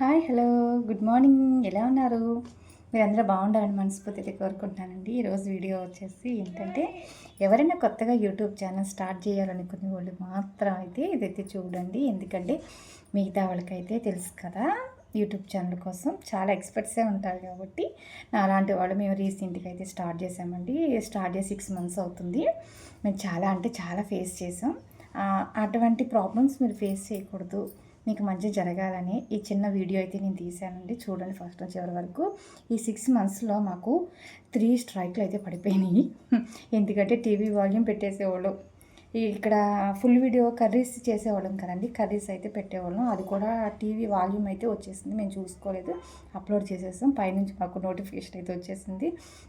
Hi hello. Good morning. ఎలా ఉన్నారు? మీరు అందరూ బాగుండాలని మనస్ఫూర్తిగా కోరుకుంటున్నానండి. ఈరోజు వీడియో వచ్చేసి ఏంటంటే ఎవరైనా కొత్తగా యూట్యూబ్ ఛానల్ స్టార్ట్ చేయాలనుకునే వాళ్ళు మాత్రం అయితే ఇదైతే చూడండి. ఎందుకంటే మిగతా వాళ్ళకైతే తెలుసు కదా యూట్యూబ్ ఛానల్ కోసం చాలా ఎక్స్పర్ట్సే ఉంటారు కాబట్టి నా అలాంటి వాళ్ళు మేము రీసెంట్గా అయితే స్టార్ట్ చేసామండి స్టార్ట్ చేసి సిక్స్ మంత్స్ అవుతుంది. మేము చాలా అంటే చాలా ఫేస్ చేసాం అటువంటి ప్రాబ్లమ్స్ మీరు ఫేస్ చేయకూడదు. మీకు మంచి జరగాలని ఈ చిన్న వీడియో అయితే నేను తీశానండి. చూడండి ఫస్ట్ నుంచి చివరి వరకు. ఈ సిక్స్ మంత్స్లో మాకు త్రీ స్ట్రైక్లు అయితే పడిపోయినాయి. ఎందుకంటే టీవీ వాల్యూమ్ పెట్టేసేవాళ్ళు. ఇక్కడ ఫుల్ వీడియో కర్రీస్ చేసేవాళ్ళం కదండి. కర్రీస్ అయితే పెట్టేవాళ్ళం. అది కూడా టీవీ వాల్యూమ్ అయితే వచ్చేసింది. మేము చూసుకోలేదు. అప్లోడ్ చేసేసాం. పైనుంచి మాకు నోటిఫికేషన్ అయితే వచ్చేసింది.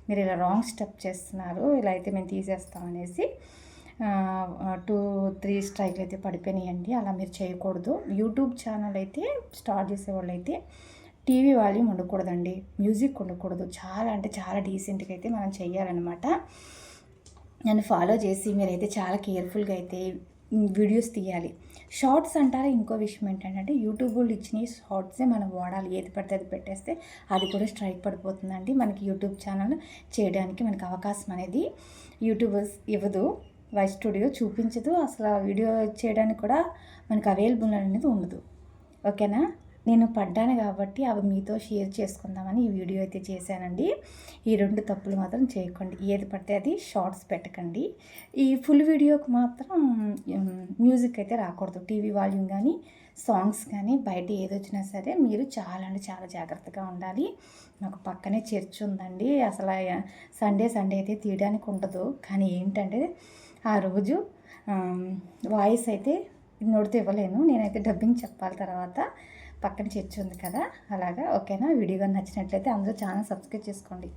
మీరు ఇలా రాంగ్ స్టెప్ చేస్తున్నారు. ఇలా అయితే మేము తీసేస్తాం అనేసి టూ త్రీ స్ట్రైక్ అయితే పడిపోయినాయండి. అలా మీరు చేయకూడదు. యూట్యూబ్ ఛానల్ అయితే స్టార్ట్ చేసేవాళ్ళు అయితే టీవీ వాల్యూమ్ ఉండకూడదండి. మ్యూజిక్ ఉండకూడదు. చాలా అంటే చాలా డీసెంట్గా అయితే మనం చేయాలన్నమాట నన్ను ఫాలో చేసి మీరైతే చాలా కేర్ఫుల్గా అయితే వీడియోస్ తీయాలి. షార్ట్స్ అంటారా ఇంకో విషయం ఏంటంటే యూట్యూబ్లో ఇచ్చిన షార్ట్సే మనం వాడాలి. ఏది పడితే అది పెట్టేస్తే అది కూడా స్ట్రైక్ పడిపోతుందండి. మనకి యూట్యూబ్ ఛానల్ చేయడానికి మనకి అవకాశం అనేది యూట్యూబర్స్ ఇవ్వదు. వాయిస్ స్టూడియో చూపించదు. అసలు వీడియో చేయడానికి కూడా మనకు అవైలబుల్ అనేది ఉండదు. ఓకేనా? నేను పడ్డాను కాబట్టి అవి మీతో షేర్ చేసుకుందామని ఈ వీడియో అయితే చేశానండి. ఈ రెండు తప్పులు మాత్రం చేయకండి. ఏది పడితే అది షార్ట్స్ పెట్టకండి. ఈ ఫుల్ వీడియోకి మాత్రం మ్యూజిక్ అయితే రాకూడదు. టీవీ వాల్యూమ్ కానీ సాంగ్స్ కానీ బయట ఏదొచ్చినా సరే మీరు చాలా అంటే చాలా జాగ్రత్తగా ఉండాలి. నాకు పక్కనే చర్చ్ ఉందండి. అసలు సండే సండే అయితే తీయడానికి ఉండదు. కానీ ఏంటంటే ఆ రోజు వాయిస్ అయితే నోటితో ఇవ్వలేను. నేనైతే డబ్బింగ్ చెప్పాలి తర్వాత. పక్కన చర్చ్ ఉంది కదా అలాగా. ఓకేనా? వీడియో నచ్చినట్లయితే అందరూ ఛానల్ సబ్స్క్రైబ్ చేసుకోండి.